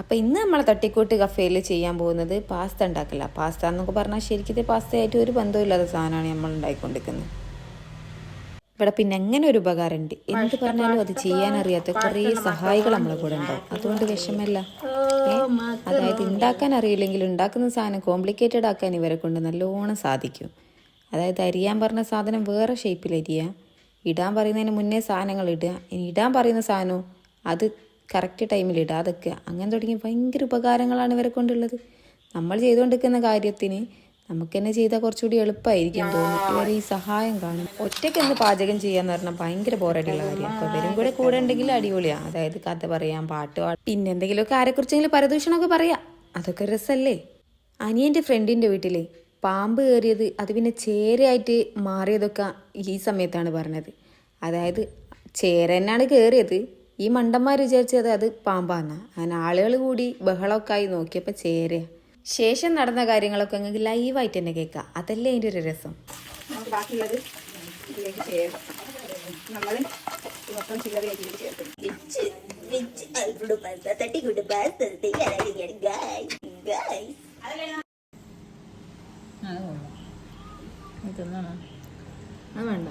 അപ്പം ഇന്ന് നമ്മൾ തട്ടിക്കൂട്ട് കഫേയിൽ ചെയ്യാൻ പോകുന്നത് പാസ്ത ഉണ്ടാക്കില്ല പാസ്ത എന്നൊക്കെ പറഞ്ഞാൽ ശരിക്കും പാസ്തയായിട്ട് ഒരു ബന്ധമില്ലാത്ത സാധനമാണ് നമ്മൾ ഉണ്ടാക്കിക്കൊണ്ടിരിക്കുന്നത് ഇവിടെ പിന്നെ എങ്ങനെ ഒരു ഉപകാരമുണ്ട്? എന്ത് പറഞ്ഞാലും അത് ചെയ്യാൻ അറിയാത്ത കുറേ സഹായികൾ നമ്മളെ കൂടെ ഉണ്ടാവും അതുകൊണ്ട് വിഷമല്ല. അതായത് ഉണ്ടാക്കാൻ അറിയില്ലെങ്കിൽ ഉണ്ടാക്കുന്ന സാധനം കോംപ്ലിക്കേറ്റഡ് ആക്കാൻ ഇവരെ കൊണ്ട് നല്ലോണം സാധിക്കും. അതായത് അരിയാൻ പറഞ്ഞ സാധനം വേറെ ഷേപ്പിൽ അരിയുക ഇടാൻ പറയുന്നതിന് മുന്നേ സാധനങ്ങൾ ഇടുക. ഇനി ഇടാൻ പറയുന്ന സാധനവും അത് കറക്റ്റ് ടൈമിൽ ഇടാതെക്കുക അങ്ങനെ തുടങ്ങി ഭയങ്കര ഉപകാരങ്ങളാണ് ഇവരെ കൊണ്ടുള്ളത്. നമ്മൾ ചെയ്തുകൊണ്ടിരിക്കുന്ന കാര്യത്തിന് നമുക്ക് തന്നെ ചെയ്താൽ കുറച്ചുകൂടി എളുപ്പമായിരിക്കും തോന്നുന്നു. ഇവർ ഈ സഹായം കാണും. ഒറ്റയ്ക്ക് ഒന്ന് പാചകം ചെയ്യാന്ന് പറഞ്ഞാൽ ഭയങ്കര ബോറടിയുള്ള കാര്യം അപ്പോൾ ഇവരും കൂടെ കൂടെ ഉണ്ടെങ്കിൽ അടിപൊളിയാണ് അതായത് കഥ പറയാം പാട്ട് പാടാം പിന്നെ എന്തെങ്കിലുമൊക്കെ ആരെക്കുറിച്ചെങ്കിലും പരദൂഷണമൊക്കെ പറയാം. അതൊക്കെ രസമല്ലേ അനിയന്റെ ഫ്രണ്ടിന്റെ വീട്ടിലെ പാമ്പ് കയറിയത് അത് പിന്നെ ചേരയായിട്ട് മാറിയതൊക്കെ ഈ സമയത്താണ് പറഞ്ഞത്. അതായത് ചേര തന്നെയാണ് കയറിയത്. ഈ മണ്ടന്മാർ വിചാരിച്ചത് അത് പാമ്പാന്ന. അങ്ങനെ ആളുകൾ കൂടി ബഹളമൊക്കെ ആയി നോക്കിയപ്പോൾ ചേര. ശേഷം നടന്ന കാര്യങ്ങളൊക്കെ നിങ്ങൾക്ക് ലൈവായിട്ട് തന്നെ കേൾക്കാം. അതല്ലേ അതിന്റെ ഒരു രസം. ബാക്കിയുള്ളത് ഇതിലേക്ക് ചേർക്കാം നമ്മൾ മൊത്തം ചില്ലറയായിട്ട് ഇതിലേക്ക് ചേർക്കും. അത് വേണ്ട.